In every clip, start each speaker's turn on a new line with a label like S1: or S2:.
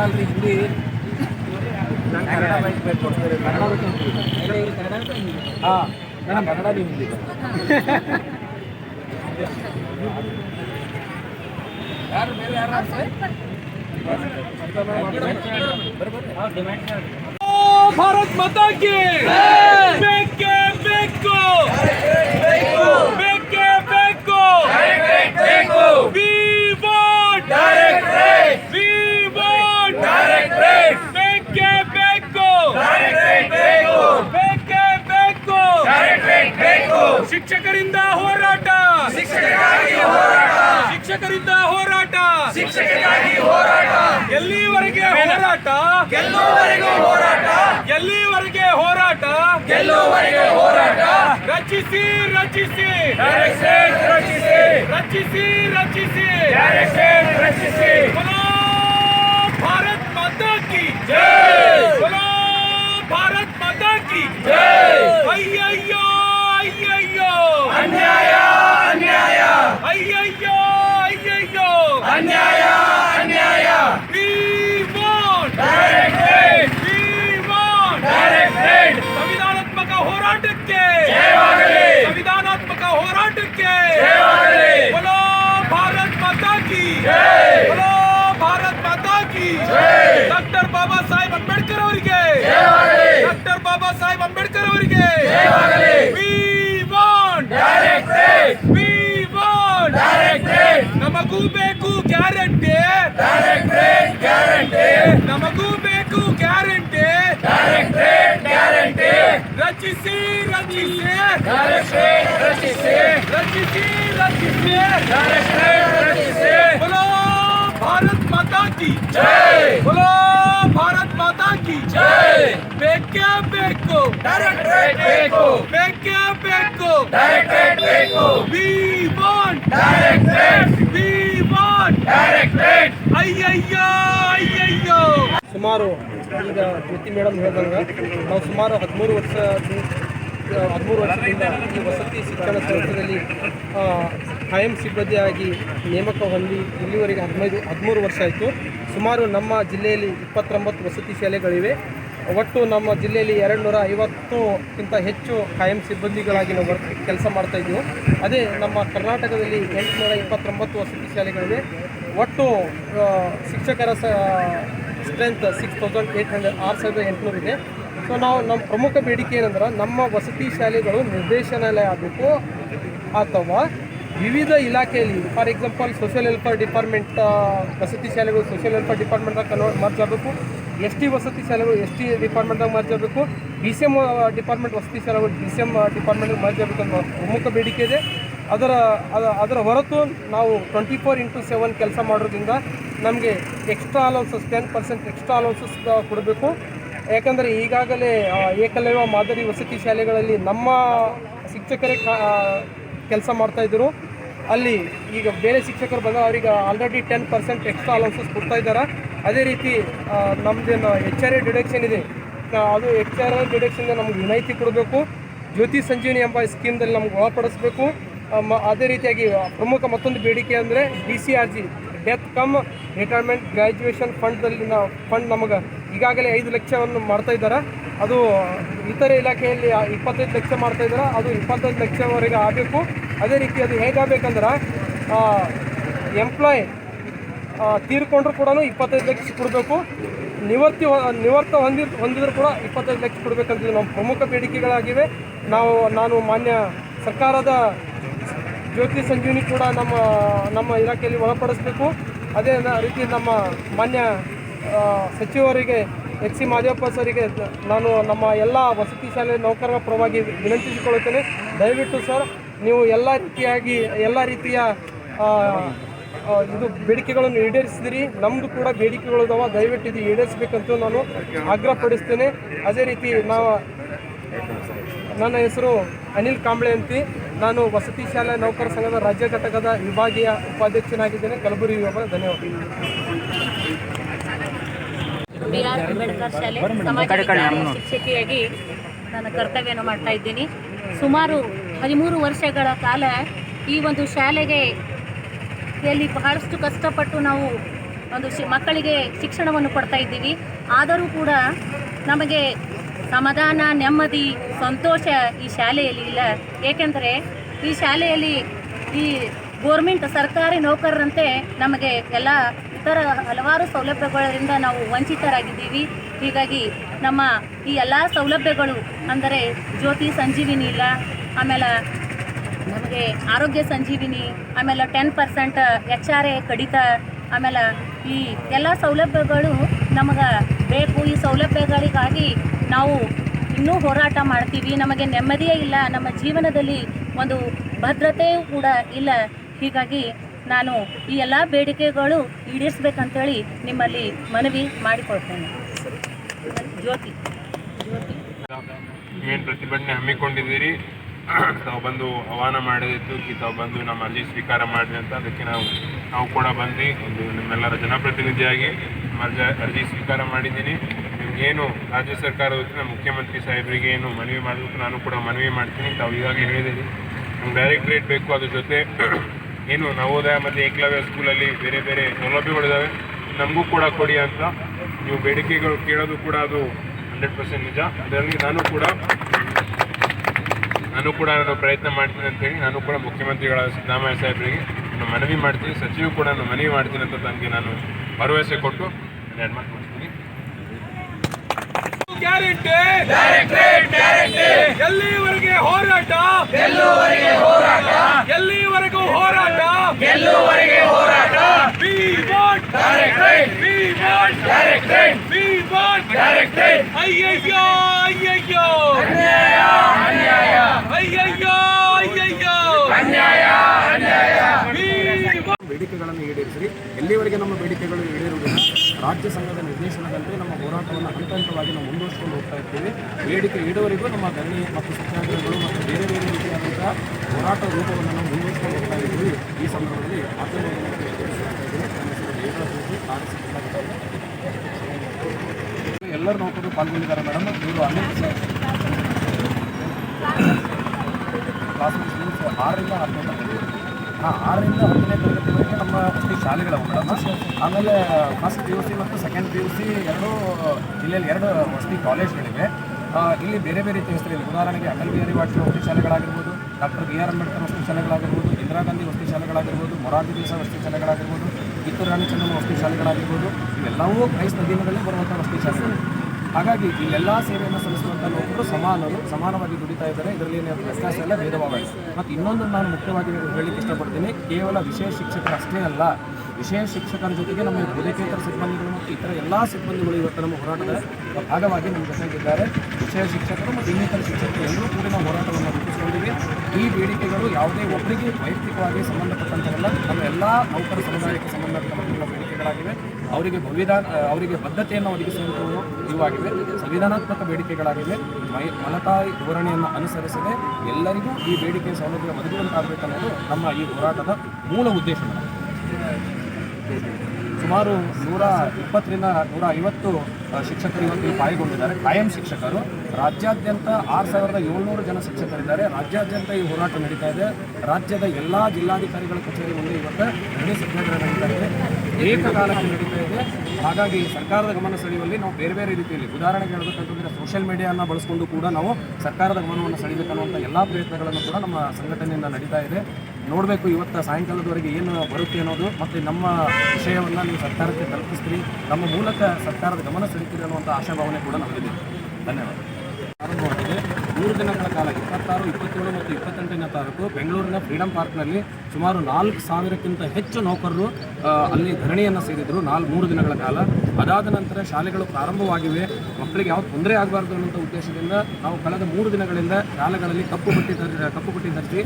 S1: ಕನ್ನಡ ಅಲ್ರಿ ಹಿಂದಿ. ನಂಗೆ ಕನ್ನಡ ಬೈಕ್ ಬೇಕು ಕೊಡ್ತಾರೆ. ಹಾಂ ಮೇಡಮ್ ಕನ್ನಡ ನೀವು ಹಿಂದಿ. ಯಾರು ಬೇರೆ ಯಾರು
S2: ಭಾರತ್ ಮಾತಾ ಕಿ ಬೇಕೇ ಬೇಕು. ಶಿಕ್ಷಕರಿಂದ ಹೋರಾಟ ಶಿಕ್ಷಕರಿಂದ ಹೋರಾಟ ಎಲ್ಲಿವರೆಗೆ ಹೋರಾಟ
S3: ಗೆಲ್ಲುವವರೆಗೂ ಹೋರಾಟ
S2: ಎಲ್ಲಿವರೆಗೆ ಹೋರಾಟ
S3: ಗೆಲ್ಲುವವರೆಗೂ ಹೋರಾಟ
S2: ರಚಿಸಿ ರಚಿಸಿ
S3: ಡೈರೆಕ್ಷನ್ ರಚಿಸಿ
S2: ರಚಿಸಿ ರಚಿಸಿ
S3: ಡೈರೆಕ್ಷನ್ ರಚಿಸಿ
S2: बोलो भारत माता की
S3: ಜೈ
S2: बोलो भारत माता की
S3: ಜೈ
S2: ಅಯ್ಯಯ್ಯೋ ಅಯ್ಯಯ್ಯೋ
S3: ಅನ್ಯಾಯ ಅನ್ಯಾಯ
S2: ಅಯ್ಯಯ್ಯೋ ಅಯ್ಯಯ್ಯೋ
S3: ಅನ್ಯಾಯ ಅನ್ಯಾಯ
S2: we want
S3: direct rate
S2: we want
S3: direct rate
S2: ಸಂವಿಧಾನಾತ್ಮಕ ಹೋರಾಟಕ್ಕೆ
S3: ಜಯವಾಗಲಿ
S2: ಸಂವಿಧಾನಾತ್ಮಕ ಹೋರಾಟಕ್ಕೆ
S3: ಜಯವಾಗಲಿ
S2: ಬಲೋ ಭಾರತ್ ಮಾತಾ ಕಿ
S3: ಜಯ
S2: ಬಲೋ ಭಾರತ್ ಮಾತಾ ಕಿ
S3: ಜಯ
S2: ಡಾಕ್ಟರ್ ಬಾಬಾ ಸಾಹೇಬ್ ಅಂಬೇಡ್ಕರ್ ಅವರಿಗೆ
S3: ಜಯವಾಗಲಿ
S2: ಡಾಕ್ಟರ್ ಬಾಬಾ ಸಾಹೇಬ್ ಅಂಬೇಡ್ಕರ್ ಅವರಿಗೆ
S3: ಜಯವಾಗಲಿ
S2: ವಿ ನಮಗೂ ಬೇಕು ಗ್ಯಾರಂಟಿ.
S3: Direct guarantee.
S2: ನಮಗೂ ಬೇಕು ಗ್ಯಾರಂಟಿ.
S3: Direct guarantee.
S2: ರಚಿಸಿ ರಚಿಸಿ.
S3: ಡೈರೆಕ್ಟ್ ರಚಿಸಿ.
S2: ರಚಿಸಿ ರಚಿಸಿ.
S3: ಡೈರೆಕ್ಟ್
S2: ಭಾರತ್ ಮಾತಾ ಕಿ
S3: ಜೈ!
S2: बोलो ಭಾರತ್ ಮಾತಾ ಕಿ
S3: ಜೈ!
S2: ಬೇಕೇ ಬೇಕು!
S3: ಡೈರೆಕ್ಟ್ ಬೇಕು!
S2: ಬೇಕೇ ಬೇಕು!
S3: ಡೈರೆಕ್ಟ್ ಬೇಕು!
S2: We want!
S3: Direct
S2: we want!
S3: Direct
S2: ಅಯ್ಯಯ್ಯೋ ಅಯ್ಯಯ್ಯೋ!
S4: ಸುಮಾರು ಈಗ ಜ್ಯೋತಿ ಮೇಡಮ್ ಹೇಳ್ದಂಗೆ ನಾವು ಸುಮಾರು ಹದಿಮೂರು ವರ್ಷ ಹದಿಮೂರು ವರ್ಷದಿಂದ ಈ ವಸತಿ ಶಿಕ್ಷಣ ಸಂಸ್ಥೆಯಲ್ಲಿ ಖಾಯಂ ಸಿಬ್ಬಂದಿಯಾಗಿ ನೇಮಕ ಹೊಂದಿ ಇಲ್ಲಿವರೆಗೆ ಹದಿನೈದು, ಹದಿಮೂರು ವರ್ಷ ಆಯಿತು. ಸುಮಾರು ನಮ್ಮ ಜಿಲ್ಲೆಯಲ್ಲಿ ಇಪ್ಪತ್ತೊಂಬತ್ತು ವಸತಿ ಶಾಲೆಗಳಿವೆ. ಒಟ್ಟು ನಮ್ಮ ಜಿಲ್ಲೆಯಲ್ಲಿ ಎರಡು ನೂರ ಐವತ್ತಕ್ಕಿಂತ ಹೆಚ್ಚು ಕಾಯಂ ಸಿಬ್ಬಂದಿಗಳಾಗಿ ನಾವು ವರ್ಕ್, ಕೆಲಸ ಮಾಡ್ತಾಯಿದ್ದೆವು ಅದೇ ನಮ್ಮ ಕರ್ನಾಟಕದಲ್ಲಿ ಎಂಟುನೂರ ಇಪ್ಪತ್ತೊಂಬತ್ತು ವಸತಿ ಶಾಲೆಗಳಿವೆ. ಒಟ್ಟು ಶಿಕ್ಷಕರ ಸ, strength six thousand eight hundred ಆರು ಸಾವಿರದ ಎಂಟುನೂರು ಇದೆ ಸೊ ನಾವು ನಮ್ಮ ಪ್ರಮುಖ ಬೇಡಿಕೆ ಏನಂದ್ರೆ ನಮ್ಮ ವಸತಿ ಶಾಲೆಗಳು ನಿರ್ದೇಶನಾಲಯ ಆಗಬೇಕು ಅಥವಾ ವಿವಿಧ ಇಲಾಖೆಯಲ್ಲಿ, for example social welfare department ವಸತಿ ಶಾಲೆಗಳು ಸೋಷಿಯಲ್ ವೆಲ್ಫೇರ್ ಡಿಪಾರ್ಟ್ಮೆಂಟ್ದಾಗ ಕನ್ವರ್ಟ್ ಮಾಡಬೇಕು ಎಸ್ ಟಿ ವಸತಿ ಶಾಲೆಗಳು ಎಸ್ ಟಿ ಡಿಪಾರ್ಟ್ಮೆಂಟ್ದಾಗ ಮಾಡಬೇಕು ಡಿ ಸಿ ಎಂ ಡಿಪಾರ್ಟ್ಮೆಂಟ್ ವಸತಿ ಶಾಲೆಗಳು ಡಿ ಸಿ ಎಂ ಡಿಪಾರ್ಟ್ಮೆಂಟ್ಗೆ ಮಾಡಬೇಕು ಅನ್ನೋ ಪ್ರಮುಖ ಬೇಡಿಕೆ ಇದೆ. ಅದರ, ಅದ- ಅದರ ಹೊರತು ನಾವು ಟ್ವೆಂಟಿ ಫೋರ್ ಇಂಟು ಸೆವೆನ್ ಕೆಲಸ ಮಾಡೋದ್ರಿಂದ ನಮಗೆ extra allowances ten percent extra allowances ಕೊಡಬೇಕು. ಯಾಕಂದರೆ ಈಗಾಗಲೇ ಏಕಲವ್ಯ ಮಾದರಿ ವಸತಿ ಶಾಲೆಗಳಲ್ಲಿ ನಮ್ಮ ಶಿಕ್ಷಕರೇ ಕೆಲಸ ಮಾಡ್ತಾಯಿದ್ರು ಅಲ್ಲಿ ಈಗ ಬೇರೆ ಶಿಕ್ಷಕರು ಬಂದಾಗ ಅವ್ರಿಗೆ already ten percent extra allowances ಕೊಡ್ತಾ ಇದ್ದಾರೆ. ಅದೇ ರೀತಿ ನಮ್ಮದೇನು ಎಚ್ ಆರ್ ಎ ಡಿಡಕ್ಷನ್ ಇದೆ. ಅದು ಎಚ್ ಆರ್ ಎ ಡಿಡಕ್ಷನ್ಗೆ ನಮ್ಗೆ ವಿನಾಯಿತಿ ಕೊಡಬೇಕು. ಜ್ಯೋತಿ ಸಂಜೀವಿನಿ ಎಂಬ ಸ್ಕೀಮ್ದಲ್ಲಿ ನಮ್ಗೆ ಒಳಪಡಿಸ್ಬೇಕು. ಅದೇ ರೀತಿಯಾಗಿ ಪ್ರಮುಖ ಮತ್ತೊಂದು ಬೇಡಿಕೆ ಅಂದರೆ D C R G death cum retirement graduation ಫಂಡ್ದಲ್ಲಿ ನಾವು ಫಂಡ್ ನಮಗೆ. ಈಗಾಗಲೇ ಐದು ಲಕ್ಷವನ್ನು ಮಾಡ್ತಾ ಇದ್ದಾರೆ. ಅದು ಇತರೆ ಇಲಾಖೆಯಲ್ಲಿ ಇಪ್ಪತ್ತೈದು ಲಕ್ಷ ಮಾಡ್ತಾ ಇದ್ದಾರೆ. ಅದು ಇಪ್ಪತ್ತೈದು ಲಕ್ಷವರೆಗೆ ಆಗಬೇಕು. ಅದೇ ರೀತಿ ಅದು ಹೇಗಾಗಬೇಕಂದ್ರೆ ಎಂಪ್ಲಾಯ್ ತೀರ್ಕೊಂಡ್ರು ಕೂಡ ಇಪ್ಪತ್ತೈದು ಲಕ್ಷ ಕೊಡಬೇಕು. ನಿವೃತ್ತಿ ನಿವೃತ್ತ ಹೊಂದಿ, ಹೊಂದಿದ್ರು ಕೂಡ ಇಪ್ಪತ್ತೈದು ಲಕ್ಷ ಕೊಡಬೇಕಂತ ನಮ್ಮ ಪ್ರಮುಖ ಬೇಡಿಕೆಗಳಾಗಿವೆ. ನಾವು, ನಾನು ಮಾನ್ಯ ಸರ್ಕಾರದ ಜ್ಯೋತಿ ಸಂಜೀವಿನಿ ಕೂಡ ನಮ್ಮ ನಮ್ಮ ಇಲಾಖೆಯಲ್ಲಿ ಒಳಪಡಿಸಬೇಕು. ಅದೇ ರೀತಿ ನಮ್ಮ ಮಾನ್ಯ ಸಚಿವರಿಗೆ ಎಚ್ ಸಿ ಮಾದೇವಪ್ಪ ಸರಿಗೆ ನಾನು ನಮ್ಮ ಎಲ್ಲ ವಸತಿ ಶಾಲೆ ನೌಕರರ ಪರವಾಗಿ ವಿನಂತಿಸಿಕೊಳ್ಳುತ್ತೇನೆ. ದಯವಿಟ್ಟು ಸರ್, ನೀವು ಎಲ್ಲ ರೀತಿಯಾಗಿ, ಎಲ್ಲ ರೀತಿಯ ಇದು ಬೇಡಿಕೆಗಳನ್ನು ಈಡೇರಿಸಿದಿರಿ. ನಮ್ಮದು ಕೂಡ ಬೇಡಿಕೆಗಳು ಇದಾವೆ ದಯವಿಟ್ಟು ಇದು ಈಡೇರಿಸಬೇಕಂತ ನಾನು ಆಗ್ರಹಪಡಿಸ್ತೇನೆ. ಅದೇ ರೀತಿ ನಾವು, ನನ್ನ ಹೆಸರು ಅನಿಲ್ ಕಾಂಬ್ಳೆ ಅಂತಿ. ನಾನು ವಸತಿ ಶಾಲೆ ನೌಕರ ಸಂಘದ ರಾಜ್ಯ ಘಟಕದ ವಿಭಾಗೀಯ ಉಪಾಧ್ಯಕ್ಷನಾಗಿದ್ದೇನೆ. ಕಲಬುರಗಿ ವಿಭಾಗ ಧನ್ಯವಾದ
S5: ಬಿ ಆರ್ ಅಂಬೇಡ್ಕರ್ ಶಾಲೆ ಸಮಾಜ ಶಿಕ್ಷಕಿಯಾಗಿ ನನ್ನ ಕರ್ತವ್ಯವನ್ನು ಮಾಡ್ತಾ ಇದ್ದೀನಿ. ಸುಮಾರು ಹದಿಮೂರು ವರ್ಷಗಳ ಕಾಲ ಈ ಒಂದು ಶಾಲೆಗೆ ಇಲ್ಲಿ ಬಹಳಷ್ಟು ಕಷ್ಟಪಟ್ಟು ನಾವು ಒಂದು ಶಿ ಮಕ್ಕಳಿಗೆ ಶಿಕ್ಷಣವನ್ನು ಕೊಡ್ತಾ ಇದ್ದೀವಿ. ಆದರೂ ಕೂಡ ನಮಗೆ ಸಮಾಧಾನ ನೆಮ್ಮದಿ ಸಂತೋಷ ಈ ಶಾಲೆಯಲ್ಲಿ ಇಲ್ಲ. ಏಕೆಂದರೆ ಈ ಶಾಲೆಯಲ್ಲಿ ಈ ಗೋರ್ಮೆಂಟ್ ಸರ್ಕಾರಿ ನೌಕರರಂತೆ ನಮಗೆ ಎಲ್ಲ ಇತರ ಹಲವಾರು ಸೌಲಭ್ಯಗಳಿಂದ ನಾವು ವಂಚಿತರಾಗಿದ್ದೀವಿ. ಹೀಗಾಗಿ ನಮ್ಮ ಈ ಎಲ್ಲ ಸೌಲಭ್ಯಗಳು ಅಂದರೆ ಜ್ಯೋತಿ ಸಂಜೀವಿನಿ ಇಲ್ಲ, ಆಮೇಲೆ ನಮಗೆ ಆರೋಗ್ಯ ಸಂಜೀವಿನಿ, ಆಮೇಲೆ ten percent H R A ಕಡಿತ, ಆಮೇಲೆ ಈ ಎಲ್ಲ ಸೌಲಭ್ಯಗಳು ನಮಗೆ ಬೇಕು. ಈ ಸೌಲಭ್ಯಗಳಿಗಾಗಿ ನಾವು ಇನ್ನೂ ಹೋರಾಟ ಮಾಡ್ತೀವಿ. ನಮಗೆ ನೆಮ್ಮದಿಯೇ ಇಲ್ಲ. ನಮ್ಮ ಜೀವನದಲ್ಲಿ ಒಂದು ಭದ್ರತೆಯೂ ಕೂಡ ಇಲ್ಲ. ಹೀಗಾಗಿ ನಾನು ಈ ಎಲ್ಲ ಬೇಡಿಕೆಗಳು ಈಡೇರಿಸ್ಬೇಕಂತೇಳಿ ನಿಮ್ಮಲ್ಲಿ ಮನವಿ ಮಾಡಿಕೊಳ್ತೇನೆ. ಜ್ಯೋತಿ.
S1: ಏನು ಪ್ರತಿಭಟನೆ ಹಮ್ಮಿಕೊಂಡಿದ್ದೀರಿ? ತಾವು ಬಂದು ಆಹ್ವಾನ ಮಾಡಿದ್ದು ತಾವು ಬಂದು ನಮ್ಮ ಅರ್ಜಿ ಸ್ವೀಕಾರ ಮಾಡಿದೆ ಅಂತ ಅದಕ್ಕೆ ನಾವು ನಾವು ಕೂಡ ಬಂದು ಒಂದು ನಿಮ್ಮೆಲ್ಲರ ಜನಪ್ರತಿನಿಧಿಯಾಗಿ ಅರ್ಜಿ ಅರ್ಜಿ ಸ್ವೀಕಾರ ಮಾಡಿದ್ದೀನಿ. ನಿಮಗೇನು ರಾಜ್ಯ ಸರ್ಕಾರದ ಮುಖ್ಯಮಂತ್ರಿ ಸಾಹೇಬರಿಗೆ ಏನು ಮನವಿ ಮಾಡಬೇಕು, ನಾನು ಕೂಡ ಮನವಿ ಮಾಡ್ತೀನಿ. ತಾವು ಈಗಾಗಲೇ ಹೇಳಿದ್ದೀನಿ ನಮ್ಗೆ ಡೈರೆಕ್ಟ್ರೇಟ್ ಬೇಕು, ಅದ್ರ ಜೊತೆ ಏನು ನವೋದಯ ಮತ್ತು ಏಕಲವ್ಯ ಸ್ಕೂಲಲ್ಲಿ ಬೇರೆ ಬೇರೆ ಸೌಲಭ್ಯಗಳಿದ್ದಾವೆ. ನಮಗೂ ಕೂಡ ಕೊಡಿ ಅಂತ. ನೀವು ಬೇಡಿಕೆಗಳು ಕೇಳೋದು ಕೂಡ ಅದು ಹಂಡ್ರೆಡ್ ಪರ್ಸೆಂಟ್ ನಿಜ. ಅದರಲ್ಲಿ ನಾನು ಕೂಡ ನಾನು ಕೂಡ ನಾನು ಪ್ರಯತ್ನ ಮಾಡ್ತೀನಿ ಅಂತೇಳಿ ನಾನು ಕೂಡ ಮುಖ್ಯಮಂತ್ರಿಗಳ ಸಿದ್ದರಾಮಯ್ಯ ಸಾಹೇಬರಿಗೆ ನಾನು ಮನವಿ ಮಾಡ್ತೀನಿ. ಸಚಿವ ಕೂಡ ನಾನು ಮನವಿ ಮಾಡ್ತೀನಿ ಅಂತ ನನಗೆ ನಾನು ಭರವಸೆ ಕೊಟ್ಟು ನಾನು
S2: ಗ್ಯಾರಂಟಿ.
S3: ಡೈರೆಕ್ಟರೇಟ್ ಗ್ಯಾರಂಟಿ
S2: ಎಲ್ಲಿವರೆಗೆ ಹೋರಾಟ?
S3: ಎಲ್ಲಿವರೆಗೆ ಹೋರಾಟ?
S2: ಎಲ್ಲಿವರೆಗೂ ಹೋರಾಟ?
S3: ಎಲ್ಲಿವರೆಗೆ ಹೋರಾಟ?
S2: We want
S3: directorate
S2: we want
S3: directorate
S2: we want
S3: directorate
S2: ಅಯ್ಯಯ್ಯೋ ಅಯ್ಯಯ್ಯೋ
S3: ಅನ್ಯಾಯ ಅನ್ಯಾಯ
S2: ಅಯ್ಯಯ್ಯೋ ಅಯ್ಯಯ್ಯೋ
S3: ಅನ್ಯಾಯ ಅನ್ಯಾಯ
S2: ವಿ
S6: ಬೇಡಿಕೆಗಳನ್ನು ಈಡೇರಿಸಿ ಎಲ್ಲಿವರೆಗೆ ನಮ್ಮ ಬೇಡಿಕೆಗಳು ರಾಜ್ಯ ಸಂಘದ ನಿರ್ದೇಶನದಂತೆ ನಮ್ಮ ಹೋರಾಟವನ್ನು ಹಂತ ಹಂತವಾಗಿ ನಾವು ಮುಂದುವರಿಸಿಕೊಂಡು ಹೋಗ್ತಾ ಇರ್ತೀವಿ ಬೇಡಿಕೆ ಈಡುವರೆಗೂ ನಮ್ಮ ಧರಣಿ ಮತ್ತು ಸತ್ಯಾಗ್ರಹಗಳು ಮತ್ತು ಬೇರೆ ಬೇರೆ ರೀತಿಯಾದಂತಹ ಹೋರಾಟ ರೂಪವನ್ನು ನಾವು ಮುಂದುವರಿಸಿಕೊಂಡು ಹೋಗ್ತಾ ಇದ್ದೀವಿ. ಈ ಸಂದರ್ಭದಲ್ಲಿ ಎಲ್ಲರ ನೌಕರರು ಪಾಲ್ಗೊಂಡಿದ್ದಾರೆ ಮೇಡಮ್. ಇವರು ಅನೇಕ ಆರರಿಂದ ಹತ್ತು ಹಾಂ ಆರರಿಂದ ಹತ್ತನೇ ತರಗತಿವರೆಗೆ ನಮ್ಮ ಅಷ್ಟೇ ಶಾಲೆಗಳವು ಮೇಡಮ್ ಆಮೇಲೆ ಫಸ್ಟ್ ಪಿ ಯು ಸಿ ಮತ್ತು ಸೆಕೆಂಡ್ ಪಿ ಯು ಸಿ ಎರಡೂ ಜಿಲ್ಲೆಯಲ್ಲಿ ಎರಡು ವಸತಿ ಕಾಲೇಜ್ಗಳಿವೆ. ಇಲ್ಲಿ ಬೇರೆ ಬೇರೆ ಹೆಸರಿದೆ ಉದಾಹರಣೆಗೆ ಅಟಲ್ ಬಿಹಾರಿ ವಾಜಪೇಯಿ ವಸತಿ ಶಾಲೆಗಳಾಗಿರ್ಬೋದು, ಡಾಕ್ಟರ್ ಬಿ ಆರ್ ಅಂಬೇಡ್ಕರ್ ವಸತಿ ಶಾಲೆಗಳಾಗಿರ್ಬೋದು, ಇಂದಿರಾ ಗಾಂಧಿ ವಸತಿ ಶಾಲೆಗಳಾಗಿರ್ಬೋದು, ಮೊರಾರ್ಜಿ ದೇಸಾಯಿ ವಸತಿ ಶಾಲೆಗಳಾಗಿರ್ಬೋದು, ಕಿತ್ತೂರು ರಾಣಿ ಚೆನ್ನಮ್ಮ ವಸತಿ ಶಾಲೆಗಳಾಗಿರ್ಬೋದು, ಇವೆಲ್ಲವೂ ಕ್ರೈಸ್ತ ದಿನಗಳಲ್ಲಿ ಬರುವಂಥ ವಸತಿ ಶಾಲೆಗಳು. ಹಾಗಾಗಿ ಈ ಎಲ್ಲ ಸೇವೆಯನ್ನು ಸಲ್ಲಿಸುವಂಥ ನೌಕರರು ಸಮಾನರು, ಸಮಾನವಾಗಿ ದುಡಿತಾ ಇದ್ದಾರೆ. ಇದರಲ್ಲಿ ಏನು ವ್ಯತ್ಯಾಸ ಎಲ್ಲ ಭೇದಭಾವ ಮತ್ತು ಇನ್ನೊಂದು ನಾನು ಮುಖ್ಯವಾಗಿ ಹೇಳಲಿಕ್ಕೆ ಇಷ್ಟಪಡ್ತೀನಿ. ಕೇವಲ ವಿಶೇಷ ಶಿಕ್ಷಕರು ಅಷ್ಟೇ ಅಲ್ಲ, ವಿಶೇಷ ಶಿಕ್ಷಕರ ಜೊತೆಗೆ ನಮ್ಮ ಬೋಧಕೇತರ ಸಿಬ್ಬಂದಿಗಳು ಮತ್ತು ಇತರ ಎಲ್ಲ ಸಿಬ್ಬಂದಿಗಳು ಇವತ್ತು ನಮ್ಮ ಹೋರಾಟದ ಭಾಗವಾಗಿ ನಮ್ಮ ಜೊತೆಗಿದ್ದಾರೆ. ವಿಶೇಷ ಶಿಕ್ಷಕರು ಮತ್ತು ಇನ್ನಿತರ ಶಿಕ್ಷಕರು ಎಲ್ಲರೂ ಕೂಡ ನಾವು ಹೋರಾಟವನ್ನು ರೂಪಿಸಿಕೊಂಡಿವೆ. ಈ ಬೇಡಿಕೆಗಳು ಯಾವುದೇ ಒಬ್ಬರಿಗೆ ವೈಯಕ್ತಿಕವಾಗಿ ಸಂಬಂಧಪಟ್ಟಂತವಲ್ಲ, ನಮ್ಮ ಎಲ್ಲ ನೌಕರ ಸಮುದಾಯಕ್ಕೆ ಸಂಬಂಧಪಟ್ಟ ಬೇಡಿಕೆಗಳಾಗಿವೆ. ಅವರಿಗೆ ಸಂವಿಧಾನ ಅವರಿಗೆ ಬದ್ಧತೆಯನ್ನು ಒದಗಿಸುವಂಥವು ಇವಾಗಿವೆ ಸಂವಿಧಾನಾತ್ಮಕ ಬೇಡಿಕೆಗಳಾಗಿವೆ. ಮೈ ಮಲತಾಯಿ ಧೋರಣೆಯನ್ನು ಅನುಸರಿಸದೆ ಎಲ್ಲರಿಗೂ ಈ ಬೇಡಿಕೆ ಸೌಲಭ್ಯ ಒದಗುವಂತಾಗಬೇಕನ್ನೋದು ನಮ್ಮ ಈ ಹೋರಾಟದ ಮೂಲ ಉದ್ದೇಶ ಸುಮಾರು ನೂರ ಇಪ್ಪತ್ತರಿಂದ ನೂರ ಐವತ್ತು ಶಿಕ್ಷಕರು ಇವತ್ತು ಪಾಲ್ಗೊಂಡಿದ್ದಾರೆ. ಕಾಯಂ ಶಿಕ್ಷಕರು. ರಾಜ್ಯಾದ್ಯಂತ ಆರು ಸಾವಿರದ ಏಳ್ನೂರು ಜನ ಶಿಕ್ಷಕರಿದ್ದಾರೆ. ರಾಜ್ಯಾದ್ಯಂತ ಈ ಹೋರಾಟ ನಡೀತಾ ಇದೆ. ರಾಜ್ಯದ ಎಲ್ಲ ಜಿಲ್ಲಾಧಿಕಾರಿಗಳ ಕಚೇರಿ ಮುಂದೆ ಇವತ್ತು ಧರಣಿ ಸತ್ಯಾಗ್ರಹ ನಡೀತಾ ಇದೆ. ಏಕಕಾಲಕ್ಕೆ ನಡೀತಾ ಇದೆ. ಹಾಗಾಗಿ ಸರ್ಕಾರದ ಗಮನ ಸೆಳೆಯುವಲ್ಲಿ ನಾವು ಬೇರೆ ಬೇರೆ ರೀತಿಯಲ್ಲಿ ಉದಾಹರಣೆಗೆ ಹೇಳಬೇಕಂತಂದರೆ ಸೋಷಿಯಲ್ ಮೀಡಿಯಾನ ಬಳಸ್ಕೊಂಡು ಕೂಡ ನಾವು ಸರ್ಕಾರದ ಗಮನವನ್ನು ಸೆಳೆಯಬೇಕನ್ನುವಂಥ ಎಲ್ಲ ಪ್ರಯತ್ನಗಳನ್ನು ಕೂಡ ನಮ್ಮ ಸಂಘಟನೆಯಿಂದ ನಡೀತಾ ಇದೆ. ನೋಡಬೇಕು ಇವತ್ತು ಸಾಯಂಕಾಲದವರೆಗೆ ಏನು ಬರುತ್ತೆ ಅನ್ನೋದು, ಮತ್ತು ನಮ್ಮ ವಿಷಯವನ್ನು ನೀವು ಸರ್ಕಾರಕ್ಕೆ ತಲುಪಿಸ್ತೀರಿ, ನಮ್ಮ ಮೂಲಕ ಸರ್ಕಾರದ ಗಮನ ಸೆಳೀತೀರಿ ಅನ್ನುವಂಥ ಆಶಾಭಾವನೆ ಕೂಡ ನಮಗಿದೆ. ಧನ್ಯವಾದ. ಪ್ರಾರಂಭವಾಗಿದೆ ಮೂರು ದಿನಗಳ ಕಾಲ, ಇಪ್ಪತ್ತಾರು, ಇಪ್ಪತ್ತೇಳು ಮತ್ತು ಇಪ್ಪತ್ತೆಂಟನೇ ತಾರೀಕು ಬೆಂಗಳೂರಿನ ಫ್ರೀಡಂ ಪಾರ್ಕ್ನಲ್ಲಿ ಸುಮಾರು ನಾಲ್ಕು ಸಾವಿರಕ್ಕಿಂತ ಹೆಚ್ಚು ನೌಕರರು ಅಲ್ಲಿ ಧರಣಿಯನ್ನು ಸೇರಿದರು ನಾಲ್ಕು ಮೂರು ದಿನಗಳ ಕಾಲ. ಅದಾದ ನಂತರ ಶಾಲೆಗಳು ಪ್ರಾರಂಭವಾಗಿವೆ. ಮಕ್ಕಳಿಗೆ ಯಾವ ತೊಂದರೆ ಆಗಬಾರ್ದು ಅನ್ನುವಂಥ ಉದ್ದೇಶದಿಂದ ನಾವು ಕಳೆದ ಮೂರು ದಿನಗಳಿಂದ ಶಾಲೆಗಳಲ್ಲಿ ಕಪ್ಪು ಪಟ್ಟಿ ಕಪ್ಪು ಪಟ್ಟಿ ಧರಿಸಿ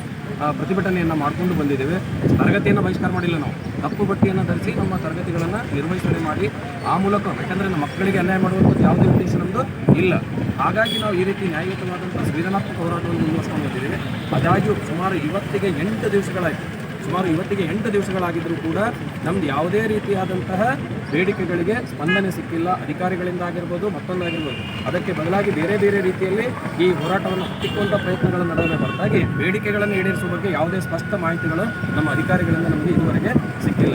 S6: ಪ್ರತಿಭಟನೆಯನ್ನು ಮಾಡಿಕೊಂಡು ಬಂದಿದ್ದೇವೆ. ತರಗತಿಯನ್ನು ಬಹಿಷ್ಕಾರ ಮಾಡಿಲ್ಲ ನಾವು. ಕಪ್ಪು ಬಟ್ಟೆಯನ್ನು ಧರಿಸಿ ನಮ್ಮ ತರಗತಿಗಳನ್ನು ನಿರ್ವಹಿಸಣೆ ಮಾಡಿ, ಆ ಮೂಲಕ ಯಾಕಂದರೆ ನಮ್ಮ ಮಕ್ಕಳಿಗೆ ಅನ್ಯಾಯ ಮಾಡುವಂಥದ್ದು ಯಾವುದೇ ಉದ್ದೇಶ ನಮ್ಮದು ಇಲ್ಲ. ಹಾಗಾಗಿ ನಾವು ಈ ರೀತಿ ನ್ಯಾಯಯುತವಾದಂಥ ಸಂವಿಧಾನಾತ್ಮಕ ಹೋರಾಟವನ್ನು ಮುಂದುವರಿಸ್ಕೊಂಡು ಬಂದಿದ್ದೇವೆ. ಆದಾಗ್ಯೂ ಸುಮಾರು ಇವತ್ತಿಗೆ ಎಂಟು ದಿವಸಗಳಾಯಿತು. ಸುಮಾರು ಇವತ್ತಿಗೆ ಎಂಟು ದಿವಸಗಳಾಗಿದ್ದರೂ ಕೂಡ ನಮ್ದು ಯಾವುದೇ ರೀತಿಯಾದಂತಹ ಬೇಡಿಕೆಗಳಿಗೆ ಸ್ಪಂದನೆ ಸಿಕ್ಕಿಲ್ಲ. ಅಧಿಕಾರಿಗಳಿಂದ ಆಗಿರ್ಬೋದು ಮತ್ತೊಂದಾಗಿರ್ಬೋದು. ಅದಕ್ಕೆ ಬದಲಾಗಿ ಬೇರೆ ಬೇರೆ ರೀತಿಯಲ್ಲಿ ಈ ಹೋರಾಟವನ್ನು ಹತ್ತಿಕ್ಕುವಂಥ ಪ್ರಯತ್ನಗಳನ್ನು ನಡೆದ ಹೊರತಾಗಿ ಬೇಡಿಕೆಗಳನ್ನು ಈಡೇರಿಸುವ ಬಗ್ಗೆ ಯಾವುದೇ ಸ್ಪಷ್ಟ ಮಾಹಿತಿಗಳು ನಮ್ಮ ಅಧಿಕಾರಿಗಳಿಂದ ನಮಗೆ ಇದುವರೆಗೆ ಸಿಕ್ಕಿಲ್ಲ.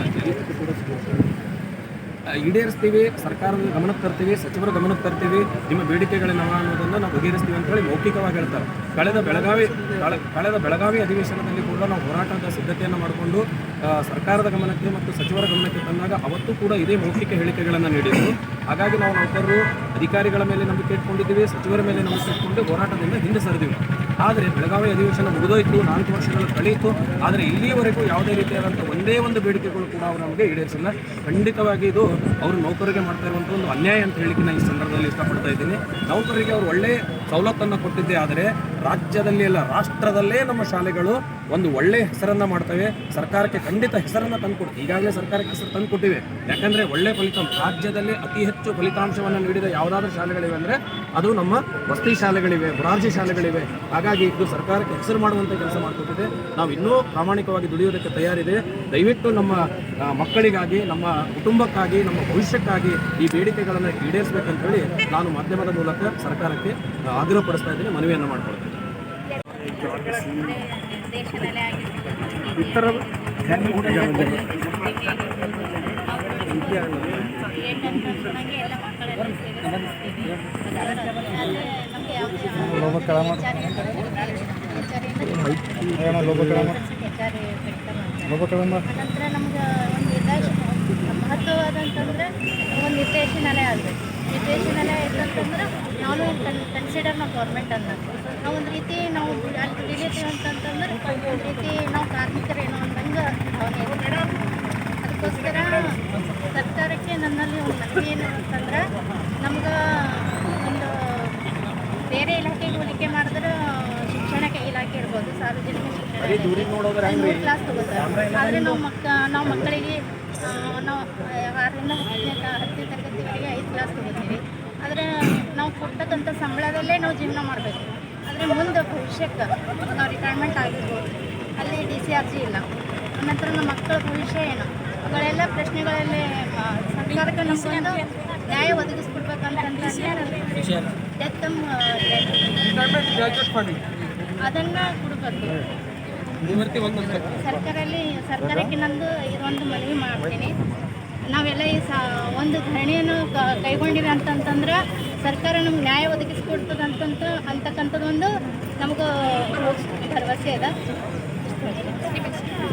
S6: ಈಡೇರಿಸ್ತೀವಿ, ಸರ್ಕಾರದ ಗಮನಕ್ಕೆ ತರ್ತೀವಿ, ಸಚಿವರ ಗಮನಕ್ಕೆ ತರ್ತೀವಿ. ನಿಮ್ಮ ಬೇಡಿಕೆಗಳೇನವ ಅನ್ನೋದನ್ನು ನಾವು ಬಗೆಹರಿಸ್ತೀವಿ ಅಂತ ಹೇಳಿ ಮೌಖಿಕವಾಗಿ ಹೇಳ್ತಾರೆ. ಕಳೆದ ಬೆಳಗಾವಿ ಕಳೆದ ಬೆಳಗಾವಿ ಅಧಿವೇಶನದಲ್ಲಿ ಕೂಡ ನಾವು ಹೋರಾಟದ ಸಿದ್ಧತೆಯನ್ನು ಮಾಡಿಕೊಂಡು ಸರ್ಕಾರದ ಗಮನಕ್ಕೆ ಮತ್ತು ಸಚಿವರ ಗಮನಕ್ಕೆ ತಂದಾಗ ಅವತ್ತು ಕೂಡ ಇದೇ ಮೌಖಿಕ ಹೇಳಿಕೆಗಳನ್ನು ನೀಡಿದರು. ಹಾಗಾಗಿ ನಾವು ನೌಕರರು, ಅಧಿಕಾರಿಗಳ ಮೇಲೆ ನಂಬಿಕೆ ಇಟ್ಕೊಂಡಿದ್ದೀವಿ, ಸಚಿವರ ಮೇಲೆ ನಂಬಿಕೆ ಇಟ್ಕೊಂಡು ಹೋರಾಟದಿಂದ ಹಿಂದೆ ಸರಿದೀವಿ. ಆದರೆ ಬೆಳಗಾವಿ ಅಧಿವೇಶನ ಮುಗಿದೋಯ್ತು, ನಾಲ್ಕು ವರ್ಷಗಳು ಕಳೆಯಿತು ಆದರೆ ಇಲ್ಲಿಯವರೆಗೂ ಯಾವುದೇ ರೀತಿಯಾದಂಥ ಒಂದೇ ಒಂದು ಬೇಡಿಕೆಗಳು ಕೂಡ ಅವರು ನಮಗೆ ಈಡೇರಿಸಿಲ್ಲ. ಖಂಡಿತವಾಗಿ ಇದು ಅವರು ನೌಕರರಿಗೆ ಮಾಡ್ತಾ ಇರುವಂಥ ಒಂದು ಅನ್ಯಾಯ ಅಂತ ಹೇಳಿಕೆ ನಾನು ಈ ಸಂದರ್ಭದಲ್ಲಿ ಇಷ್ಟಪಡ್ತಾ ಇದ್ದೀನಿ. ನೌಕರರಿಗೆ ಅವರು ಒಳ್ಳೆಯ ಸವಲತ್ತನ್ನು ಕೊಟ್ಟಿದ್ದೆ ಆದರೆ ರಾಜ್ಯದಲ್ಲಿ ಅಲ್ಲ, ರಾಷ್ಟ್ರದಲ್ಲೇ ನಮ್ಮ ಶಾಲೆಗಳು ಒಂದು ಒಳ್ಳೆಯ ಹೆಸರನ್ನು ಮಾಡ್ತವೆ. ಸರ್ಕಾರಕ್ಕೆ ಖಂಡಿತ ಹೆಸರನ್ನು ತಂದುಕೊಡ್ತೀವಿ ಈಗಾಗಲೇ ಸರ್ಕಾರಕ್ಕೆ ಹೆಸರು ತಂದುಕೊಟ್ಟಿವೆ. ಯಾಕಂದರೆ ಒಳ್ಳೆಯ ಫಲಿತಾಂಶ ರಾಜ್ಯದಲ್ಲಿ ಅತಿ ಹೆಚ್ಚು ಫಲಿತಾಂಶವನ್ನು ನೀಡಿದ ಯಾವುದಾದ್ರೂ ಶಾಲೆಗಳಿವೆ ಅಂದರೆ ಅದು ನಮ್ಮ ವಸತಿ ಶಾಲೆಗಳಿವೆ ಬುರಾಜಿ ಶಾಲೆಗಳಿವೆ. ಹಾಗಾಗಿ ಇದು ಸರ್ಕಾರಕ್ಕೆ ಹೆಸರು ಮಾಡುವಂಥ ಕೆಲಸ ಮಾಡ್ಕೊಟ್ಟಿದೆ. ನಾವು ಇನ್ನೂ ಪ್ರಾಮಾಣಿಕವಾಗಿ ದುಡಿಯೋದಕ್ಕೆ ತಯಾರಿದೆ. ದಯವಿಟ್ಟು ನಮ್ಮ ಮಕ್ಕಳಿಗಾಗಿ, ನಮ್ಮ ಕುಟುಂಬಕ್ಕಾಗಿ, ನಮ್ಮ ಭವಿಷ್ಯಕ್ಕಾಗಿ ಈ ಬೇಡಿಕೆಗಳನ್ನು ಈಡೇರಿಸಬೇಕಂತ ಹೇಳಿ ನಾನು ಮಾಧ್ಯಮದ ಮೂಲಕ ಸರ್ಕಾರಕ್ಕೆ ಆಗ್ರಹಪಡಿಸ್ತಾ ಇದ್ದೀನಿ. ಮನವಿಯನ್ನು ಮಾಡಿಕೊಡ್ತೀನಿ
S5: ಅದೇ ನಮ್ಗೆ ಒಂದು ನಿರ್ದೇಶನ ಮಹತ್ವವಾದಂತಂದ್ರೆ ಒಂದು ನಿರ್ದೇಶನಾಲಯ ಆಗಬೇಕು ನಿರ್ದೇಶನಾಲಯ ಇತ್ತಂತಂದ್ರೆ ನಾವು ಕನ್ಸಿಡರ್ ನಾವು ಗೌರ್ಮೆಂಟ್ ಅನ್ನೋದು ನಾವು ಒಂದು ರೀತಿ ನಾವು ಅಲ್ಲಿ ದುಡಿಲತ್ತೀವಿ ಅಂತಂತಂದ್ರೆ ಒಂದು ರೀತಿ ನಾವು ಕಾರ್ಮಿಕರೇನೋ ಅಂದಂಗೆ ಭಾವನೆ. ಅದಕ್ಕೋಸ್ಕರ ಸರ್ಕಾರಕ್ಕೆ ನನ್ನಲ್ಲಿ ಒಂದು ಮನವಿ ಏನು ಅಂತಂದ್ರೆ ನಮ್ಗೆ ಒಂದು ಬೇರೆ ಇಲಾಖೆಗೆ ಹೋಲಿಕೆ ಮಾಡಿದ್ರೆ ಶಿಕ್ಷಣಕ್ಕೆ ಇಲಾಖೆ ಇರ್ಬೋದು ಸಾರ್ವಜನಿಕ ಶಿಕ್ಷಣ ಮೂರು ಕ್ಲಾಸ್ ತಗೋತಾರೆ. ಆದರೆ ನಾವು ಮಕ್ಕ ನಾವು ಮಕ್ಕಳಿಗೆ ನಾವು ಆರರಿಂದ ಹತ್ತನೇ ಹತ್ತನೇ ತರಗತಿವರೆಗೆ ಐದು ಕ್ಲಾಸ್ ತಗೋತೀವಿ. ಆದರೆ ನಾವು ಕೊಡ್ತಕ್ಕಂಥ ಸಂಬಳದಲ್ಲೇ ನಾವು ಜೀವನ ಮಾಡಬೇಕು. ಆದರೆ ಮುಂದೆ ಭವಿಷ್ಯಕ್ಕೆ ನಾವು ರಿಟೈರ್ಮೆಂಟ್ ಆಗಿರ್ಬೋದು. ಅಲ್ಲಿ ಡಿ ಸಿ ಆರ್ ಜಿ ಇಲ್ಲ. ನಂತರ ನಮ್ಮ ಮಕ್ಕಳ ಭವಿಷ್ಯ ಏನು? ಅವುಗಳೆಲ್ಲ ಪ್ರಶ್ನೆಗಳಲ್ಲಿ ಸರ್ಕಾರಕ್ಕೆ ನಮಗೊಂದು ನ್ಯಾಯ ಒದಗಿಸ್ಕೊಡ್ಬೇಕಂತಂದ್ರೆ ಡೆತ್ ಅದನ್ನು ಕೊಡಬೇಕು. ಸರ್ಕಾರಲ್ಲಿ ಸರ್ಕಾರಕ್ಕೆ ನಂದು ಇದೊಂದು ಮನವಿ ಮಾಡ್ತೀನಿ. ನಾವೆಲ್ಲ ಈ ಸ ಒಂದು ಧರಣಿಯನ್ನು ಕೈಗೊಂಡಿವಿ ಅಂತಂತಂದ್ರೆ ಸರ್ಕಾರ ನಮ್ಗೆ ನ್ಯಾಯ ಒದಗಿಸ್ಕೊಡ್ತದೆ ಅಂತಂತ ಅಂತಕ್ಕಂಥದ್ದೊಂದು ನಮ್ಗೆ ಭರವಸೆ ಅದ.